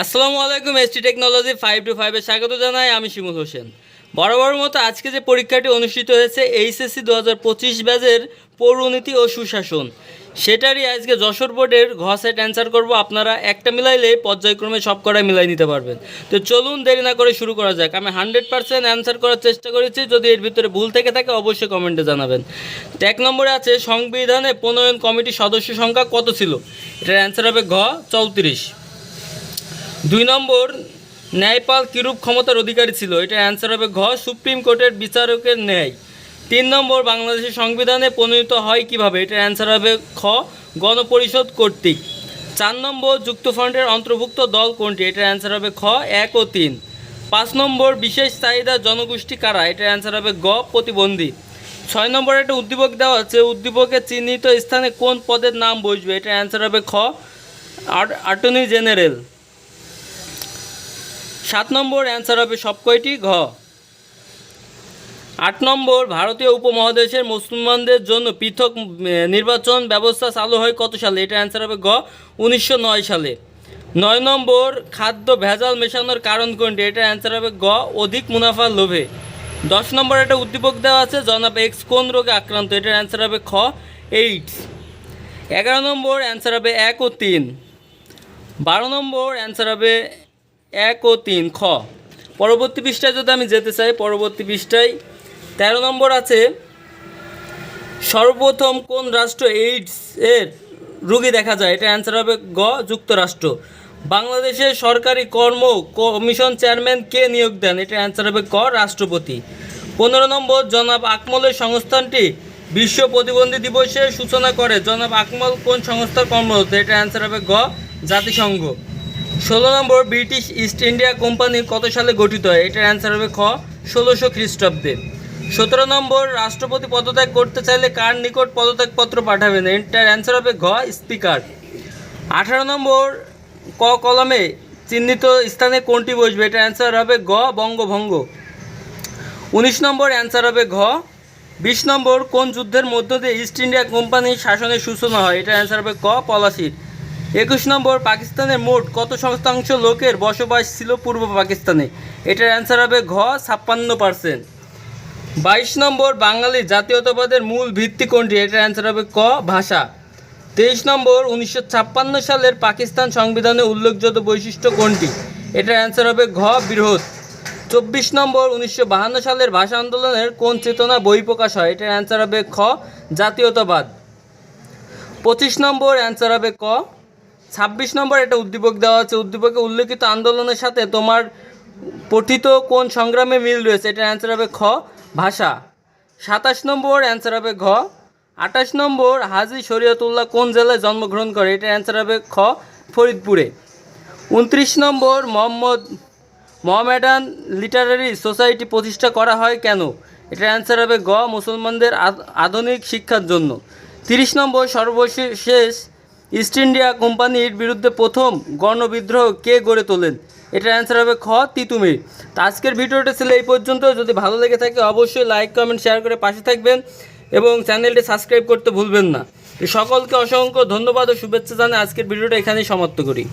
আসসালামু আলাইকুম ST technology five two ফাইভে স্বাগত জানাই, আমি শিমুল হোসেন। বরাবর মতো আজকে যে পরীক্ষাটি অনুষ্ঠিত হয়েছে এইচএসসি দু হাজার পঁচিশ ব্যাচের পৌরনীতি ও সুশাসন, সেটারই আজকে যশোর বোর্ডের ঘ সেট অ্যান্সার করব। আপনারা একটা মিলাইলে পর্যায়ক্রমে সব কটাই মিলাই নিতে পারবেন। তো চলুন দেরি না করে শুরু করা যাক। আমি হান্ড্রেড পার্সেন্ট অ্যান্সার করার চেষ্টা করেছি, যদি এর ভিতরে ভুল থেকে থাকে অবশ্যই কমেন্টে জানাবেন। তো এক নম্বরে আছে, সংবিধানে প্রণয়ন কমিটির সদস্য সংখ্যা কত ছিল? এটার অ্যান্সার হবে ঘ, চৌত্রিশ। দুই নম্বর, ন্যায়পাল কিরূপ ক্ষমতার অধিকারী ছিল? এটা অ্যান্সার হবে ঘ, সুপ্রিম কোর্টের বিচারকের ন্যায়। তিন নম্বর বাংলাদেশের সংবিধানে প্রণীত হয় কীভাবে? এটা অ্যান্সার হবে খ, গণপরিষদ কর্তৃক। চার নম্বর, যুক্তফ্রন্টের অন্তর্ভুক্ত দল কোনটি? এটার অ্যান্সার হবে খ, এক ও তিন। পাঁচ নম্বর, বিশেষ চাহিদা জনগোষ্ঠী কারা? এটার অ্যান্সার হবে গ, প্রতিবন্ধী। ছয় নম্বর একটা উদ্দীপক দেওয়া আছে উদ্দীপকের চিহ্নিত স্থানে কোন পদের নাম বসবে? এটার অ্যান্সার হবে খ অ্যাটর্নি জেনারেল। সাত নম্বর অ্যান্সার হবে সব কয়টি? ঘ। আট নম্বর, ভারতীয় উপমহাদেশের মুসলমানদের জন্য পৃথক নির্বাচন ব্যবস্থা চালু হয় কত সালে? এটা অ্যান্সার হবে গ উনিশশো নয় সালে। নয় নম্বর, খাদ্য ভেজাল মেশানোর কারণ কোনটি? এটা অ্যান্সার হবে গ অধিক মুনাফার লোভে। দশ নম্বর, একটা উদ্দীপক দেওয়া আছে, জনাব এক্স, কোন রোগে আক্রান্ত? এটার অ্যান্সার হবে খ, এইডস। এগারো নম্বর, অ্যান্সার হবে এক ও তিন। বারো নম্বর, অ্যান্সার হবে এক ও তিন, খ। পরবর্তী পৃষ্ঠায় যদি আমি যেতে চাই, পরবর্তী পৃষ্ঠায় তেরো নম্বর আছে, সর্বপ্রথম কোন রাষ্ট্র এইডস এর রোগী দেখা যায়? এটা অ্যান্সার হবে গ, যুক্তরাষ্ট্র। বাংলাদেশের সরকারি কর্ম কমিশন চেয়ারম্যান কে নিয়োগ দেন? এটা অ্যান্সার হবে ক, রাষ্ট্রপতি। পনেরো নম্বর, জনাব আকমলের সংস্থানটি বিশ্ব প্রতিবন্ধী দিবসের সূচনা করে। জনাব আকমল কোন সংস্থার কর্মরত? এটা অ্যান্সার হবে গ, জাতিসংঘ। ষোলো নম্বর ব্রিটিশ ইস্ট ইন্ডিয়া কোম্পানি কত সালে গঠিত হয়? এটার অ্যান্সার হবে খ, ষোলোশো খ্রিস্টাব্দে। সতেরো নম্বর, রাষ্ট্রপতি পদত্যাগ করতে চাইলে কার নিকট পদত্যাগপত্র পাঠাবেন? এটার অ্যান্সার হবে ঘ, স্পিকার। আঠারো নম্বর, ক কলমে চিহ্নিত স্থানে কোনটি বসবে? এটার অ্যান্সার হবে গ, বঙ্গভঙ্গ। উনিশ নম্বর অ্যান্সার হবে ঘ। বিশ নম্বর, কোন যুদ্ধের মধ্য দিয়ে ইস্ট ইন্ডিয়া কোম্পানির শাসনের সূচনা হয়? এটার অ্যান্সার হবে ক, পলাশির। একুশ নম্বর, পাকিস্তানের মোট কত শতাংশ লোকের বসবাস ছিল পূর্ব পাকিস্তানে? এটার অ্যান্সার হবে ঘ, ছাপ্পান্ন পার্সেন্ট বাইশ নম্বর, বাঙালি জাতীয়তাবাদের মূল ভিত্তি কোনটি? এটার অ্যান্সার হবে ক, ভাষা। তেইশ নম্বর, উনিশশো ছাপ্পান্ন সালের পাকিস্তান সংবিধানে উল্লেখযোগ্য বৈশিষ্ট্য কোনটি? এটার অ্যান্সার হবে ঘ, বৃহৎ। চব্বিশ নম্বর, উনিশশো সালের ভাষা আন্দোলনের কোন চেতনা বই প্রকাশ হয়? এটার অ্যান্সার হবে খ, জাতীয়তাবাদ। পঁচিশ নম্বর অ্যান্সার হবে ক ছাব্বিশ নম্বর একটা উদ্দীপক দেওয়া আছে। উদ্দীপকে উল্লেখিত আন্দোলনের সাথে তোমার পঠিত কোন সংগ্রামে মিল রয়েছে? এটার অ্যান্সার হবে খ, ভাষা। সাতাশ নম্বর অ্যান্সার হবে ঘ, আঠাশ নম্বর হাজি শরীয়তুল্লাহ কোন জেলায় জন্মগ্রহণ করে? এটার অ্যান্সার হবে খ, ফরিদপুরে। উনত্রিশ নম্বর মোহাম্মদ মোহামেডান লিটারারি সোসাইটি প্রতিষ্ঠা করা হয় কেন? এটার অ্যান্সার হবে গ, মুসলমানদের আধুনিক শিক্ষার জন্য। তিরিশ নম্বর সর্বশেষ ইস্ট ইন্ডিয়া কোম্পানির বিরুদ্ধে প্রথম গণবিদ্রোহ কে গড়ে তোলেন? এটার অ্যান্সার হবে খ তিতুমির তো আজকের ভিডিওটা ছিল এই পর্যন্ত। যদি ভালো লেগে থাকে, অবশ্যই লাইক কমেন্ট শেয়ার করে পাশে থাকবেন এবং চ্যানেলটি সাবস্ক্রাইব করতে ভুলবেন না। সকলকে অসংখ্য ধন্যবাদ ও শুভেচ্ছা জানাই। আজকের ভিডিওটা এখানেই সমাপ্ত করি।